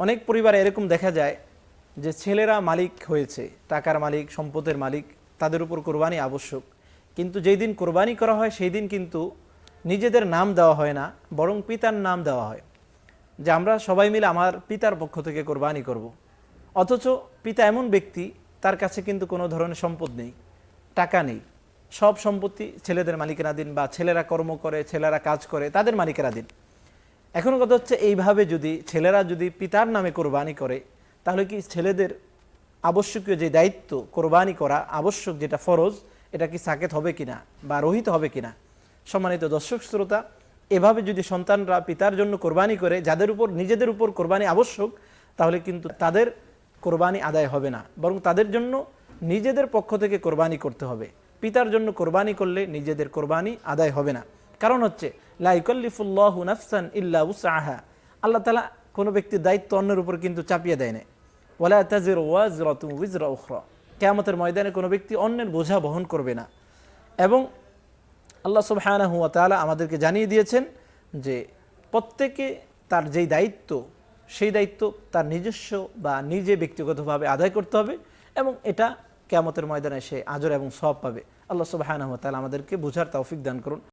অনেক পরিবারে এরকম দেখা যায় যে ছেলেরা মালিক হয়েছে, টাকার মালিক, সম্পদের মালিক, তাদের উপর কোরবানি আবশ্যক। কিন্তু যেই দিন কোরবানি করা হয়, সেই দিন কিন্তু নিজেদের নাম দেওয়া হয় না, বরং পিতার নাম দেওয়া হয়। যে আমরা সবাই মিলে আমার পিতার পক্ষ থেকে কোরবানি করব। অথচ পিতা এমন ব্যক্তি, তার কাছে কিন্তু কোনো ধরনের সম্পদ নেই, টাকা নেই। সব সম্পত্তি ছেলেদের মালিকেরা দিন বা ছেলেরা কর্ম করে, ছেলেরা কাজ করে, তাদের মালিকেরাধীন এখন কথা হচ্ছে, এইভাবে যদি ছেলেরা যদি পিতার নামে কোরবানি করে, তাহলে কি ছেলেদের আবশ্যকীয় যে দায়িত্ব কোরবানি করা আবশ্যক যেটা ফরজ, এটা কি সাকেত হবে কিনা বা রহিত হবে কিনা? সম্মানিত দর্শক শ্রোতা, এভাবে যদি সন্তানরা পিতার জন্য কোরবানি করে, যাদের উপর, নিজেদের উপর কোরবানি আবশ্যক, তাহলে কিন্তু তাদের কোরবানি আদায় হবে না। বরং তাদের জন্য নিজেদের পক্ষ থেকে কোরবানি করতে হবে। পিতার জন্য কোরবানি করলে নিজেদের কোরবানি আদায় হবে না। কারণ হচ্ছে নাফসান ইল্লা উসাহা আল্লাহ তালা কোনো ব্যক্তির দায়িত্ব অন্যের উপর কিন্তু চাপিয়ে দেয় না কেয়ামতের ময়দানে কোনো ব্যক্তি অন্যের বোঝা বহন করবে না। এবং আল্লাহ সুবহানাহু হুয়া তাআলা আমাদেরকে জানিয়ে দিয়েছেন যে, প্রত্যেকে তার যেই দায়িত্ব, সেই দায়িত্ব তার নিজস্ব বা নিজে ব্যক্তিগতভাবে আদায় করতে হবে এবং এটা কেয়ামতের ময়দানে সে আজর এবং সব পাবে। আল্লাহ সুবহানাহু হুয়া তাআলা আমাদেরকে বোঝার তৌফিক দান করুন।